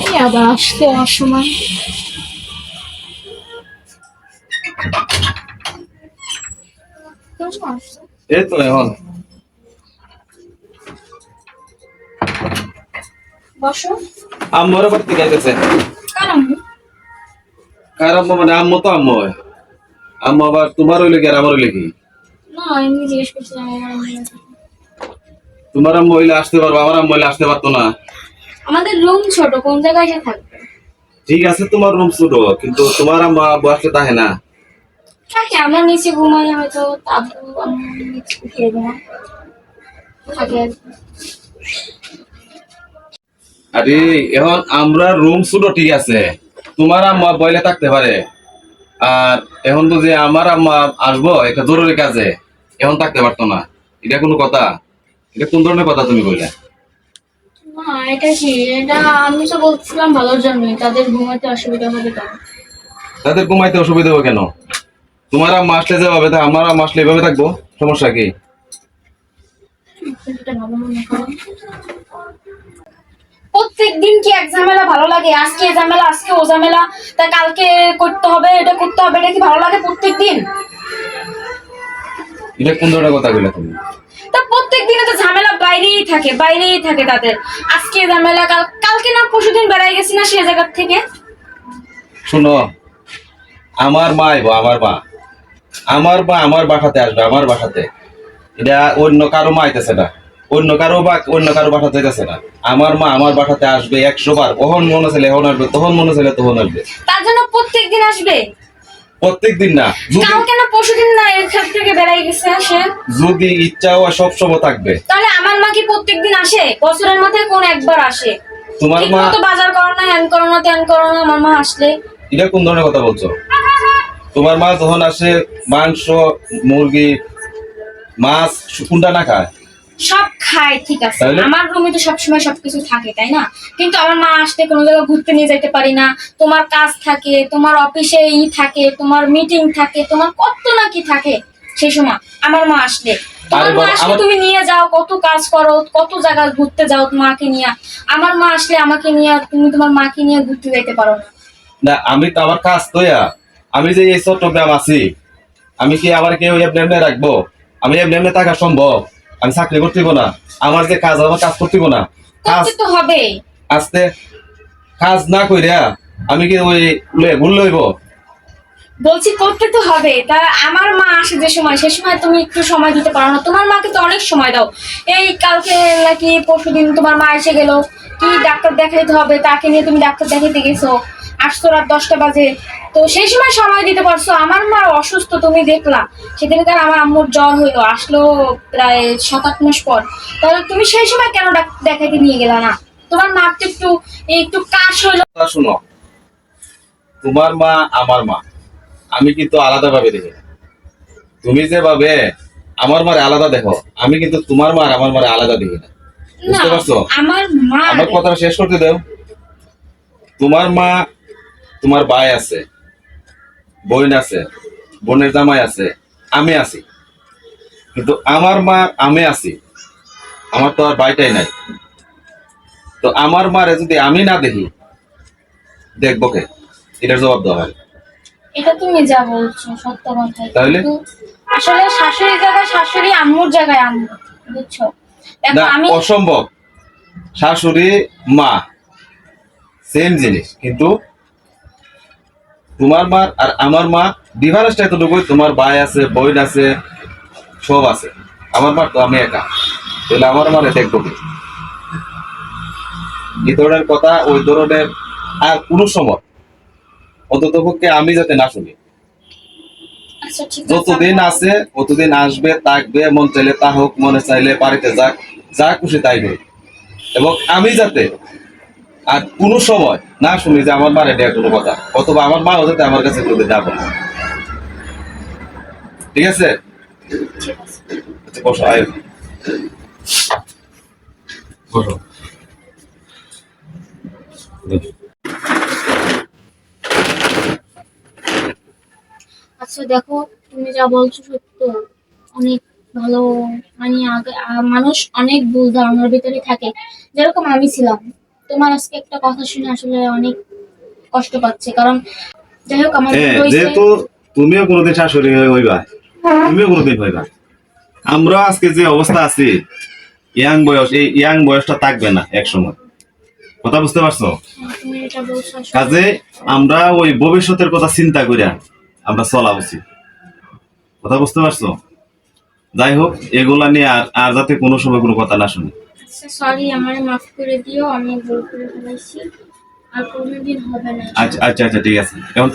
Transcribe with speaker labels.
Speaker 1: এই আবার আসতে অসময়
Speaker 2: এই তো এখন।
Speaker 1: বসো।
Speaker 2: আম্মুর গাইতেছে কার আম্মু? মানে আম্মু তো আম্মু আম্মু আবার তোমার হইলে কি আর আমার হইলে কি?
Speaker 1: না এমনি জিজ্ঞেস করছিলাম আমার আছে।
Speaker 2: তোমার আম্মু হইলে আসতে পারব আমার আম্মু হইলে আসতে পারতো না।
Speaker 1: আমাদের রুম ছোট কোন জায়গায় এসে থাকবে?
Speaker 2: ঠিক আছে তোমার রুম ছোট কিন্তু তোমার আম্মু আসলে তাহে না।
Speaker 1: থাকে আমরা নিচে ঘুমাই হয়তো আব্বু আম্মু নিচে দেবো থাকে। আরে
Speaker 2: এখন আমরা রুম ছোট ঠিক আছে। তোমার আম্মা বইলে থাকতে পারে। আর এখন তো যে আমার আম্মা আসব একটা জরুরি কাজে। এখন থাকতে পারতো না। এটা কোনো কথা। এটা কোন ধরনের কথা তুমি বললে
Speaker 1: না এটা কি? এটা আমি তো বলছিলাম ভালোর জন্যই তাদের ঘুমাতে অসুবিধা হবে কেন?
Speaker 2: তাদের ঘুমাইতে অসুবিধা হবে কেন? তোমার আম্মা আসলে যেভাবে থাকে আমার আম্মা আসলে এভাবে থাকব? সমস্যা কি?
Speaker 1: প্রত্যেক দিন কি এক ঝামেলা ভালো লাগে? আজকে এ ঝামেলা আজকে ও ঝামেলা তা কালকে করতে হবে এটা করতে হবে এটা কি ভালো লাগে প্রত্যেক দিন
Speaker 2: এটা কোন ধরনের কথা বললে তুমি?
Speaker 1: তা দিনে তো ঝামেলা বাইরেই থাকে বাইরেই থাকে তাদের। আজকে ঝামেলা কাল কালকে না পরশুদিন বেড়াই গেছি না সেই জায়গার থেকে?
Speaker 2: শুনো আমার মা আইবো আমার মা। আমার মা আমার বাসাতে আসবে আমার বাসাতে। এটা অন্য কারও মা আইতেছে না। অন্য কারও বা অন্য কারও বাসাতে যাইতেছে না। আমার মা আমার বাসাতে আসবে একশো বার। কখন মনে ছেলে এখন আসবে তখন মনে ছেলে তখন আসবে।
Speaker 1: তার জন্য প্রত্যেক দিন আসবে?
Speaker 2: প্রত্যেক দিন না
Speaker 1: কালকে না পরশুদিন না এখান থেকে বেড়াই গেছে আসে?
Speaker 2: যদি ইচ্ছা হয় সব সময় থাকবে।
Speaker 1: তাহলে আমার মা কি প্রত্যেক দিন আসে? বছরের মাথায় কোন একবার আসে?
Speaker 2: তোমার মা
Speaker 1: মতো বাজার করো না হ্যান করো না ত্যান করো না আমার মা আসলে।
Speaker 2: এটা কোন ধরনের কথা বলছো? তোমার মা যখন আসে মাংস মুরগি মাছ কোনটা না খায়?
Speaker 1: সব খায় ঠিক আছে। আমার রুমে তো সবসময় সবকিছু থাকে তাই না? কিন্তু আমার মা আসতে কোনো জায়গায় ঘুরতে নিয়ে যেতে পারি না। তোমার কাজ থাকে তোমার অফিসে ই থাকে তোমার মিটিং থাকে তোমার কত না কি থাকে সেই সময় আমার মা আসলে। তোমার মা আসলে তুমি নিয়ে যাও কত কাজ করো কত জায়গায় ঘুরতে যাও মাকে নিয়ে। আমার মা আসলে আমাকে নিয়ে তুমি তোমার মাকে নিয়ে ঘুরতে যাইতে পারো না।
Speaker 2: আমি তো আমার কাজ তোয়া আমি যে এই চট্টগ্রাম আছি আমি কি আবার কেউ এমনি এমনি রাখব? আমি এমনি এমনি থাকা সম্ভব? আমি চাকরি করতে না। আমার যে কাজ আমার কাজ করতে না। কাজ
Speaker 1: তো হবে।
Speaker 2: আস্তে কাজ না কইরা আমি কি ওই ভুল লইব
Speaker 1: বলছি করতে তো হবে। তা আমার মা আসে যে সময় সে সময় তুমি একটু সময় দিতে পারো না। তোমার মাকে তো অনেক সময় দাও। এই কালকে নাকি পরশুদিন তোমার মা এসে গেল। কি ডাক্তার দেখাইতে হবে? তাকে নিয়ে তুমি ডাক্তার দেখাইতে গেছো। আসতো রাত দশটা বাজে। তো সেই সময় সময় দিতে পারছ। আমার মা অসুস্থ, তুমি দেখলা। সেদিনকার আমার আম্মুর জ্বর হইল। আসলো প্রায় সাত আট মাস পর। তাহলে তুমি সেই সময় কেন ডাক্তার দেখাইতে নিয়ে গেলা না? তোমার মা একটু একটু কাশ
Speaker 2: কথা শুনো। তোমার মা আমার মা। আমি কিন্তু আলাদা ভাবে দেখি। তুমি যেভাবে আমার মারে আলাদা দেখো, আমি কিন্তু তোমার মা আর আমার মারে আলাদা দেখি না। বুঝতে পারছ?
Speaker 1: আমার মা
Speaker 2: আমার কথাটা শেষ করতে দাও। তোমার মা তোমার ভাই আছে বোন আছে বোনের জামাই আছে আমি আছি। কিন্তু আমার মা আমি আছি। আমার তো আর ভাইটাই নাই। তো আমার মারে যদি আমি না দেখি দেখব কে? এটার জবাব দেওয়া হয়
Speaker 1: এটা তুমি যা বলছো সত্য কথা।
Speaker 2: তাহলে?
Speaker 1: আসলে শাশুড়ির জায়গায় শাশুড়ি আম্মুর জায়গায় আম্মু বুঝছ?
Speaker 2: অসম্ভব। শাশুড়ি মা সেম জিনিস কিন্তু তোমার মা আর আমার মা ডিফারেন্সটা এতটুকু তোমার ভাই আছে বোন আছে সব আছে। আমার মা তো আমি একা। তাহলে আমার মানে দেখব কি? এই ধরনের কথা ওই ধরনের আর কোনো সময় অন্তত পক্ষে আমি যাতে না শুনি।
Speaker 1: আচ্ছা
Speaker 2: যতদিন আছে ততদিন আসবে থাকবে মন চাইলে তা হোক মনে চাইলে বাড়িতে যাক। যা খুশি তাই হোক। এবং আমি যাতে আর কোনো সময় না শুনি যে আমার মারে দেয়া কোনো কথা অথবা আমার মাও যাতে আমার কাছে কোনো না ঠিক আছে? আচ্ছা,
Speaker 1: আচ্ছা দেখো তুমি যা বলছো সত্য। অনেক ভালো মানে আগে মানুষ অনেক ভুল ধারণার ভিতরে থাকে। যেরকম আমি ছিলাম। তোমার আজকে একটা কথা শুনে আসলে অনেক কষ্ট পাচ্ছে। কারণ যাই হোক আমার
Speaker 2: হ্যাঁ যেহেতু তুমিও কোনোদিন শাশুড়ি হইবা তুমিও কোনোদিন হইবা। আমরা আজকে যে অবস্থা আছি ইয়াং বয়স এই ইয়াং বয়সটা থাকবে না এক সময় কথা বুঝতে পারছ?
Speaker 1: আসলে।
Speaker 2: কাজে আমরা ওই ভবিষ্যতের কথা চিন্তা করিয়া আমরা চলা উচিত। কথা বুঝতে পারছ? যাই হোক এগুলা নিয়ে আর আর যাতে কোনো সময় কোনো কথা না শুনি।
Speaker 1: আচ্ছা সরি আমারে মাফ করে দিও আমি ভুল করে ফেলেছি আর কোনোদিন হবে না।
Speaker 2: আচ্ছা আচ্ছা আচ্ছা ঠিক আছে। এখন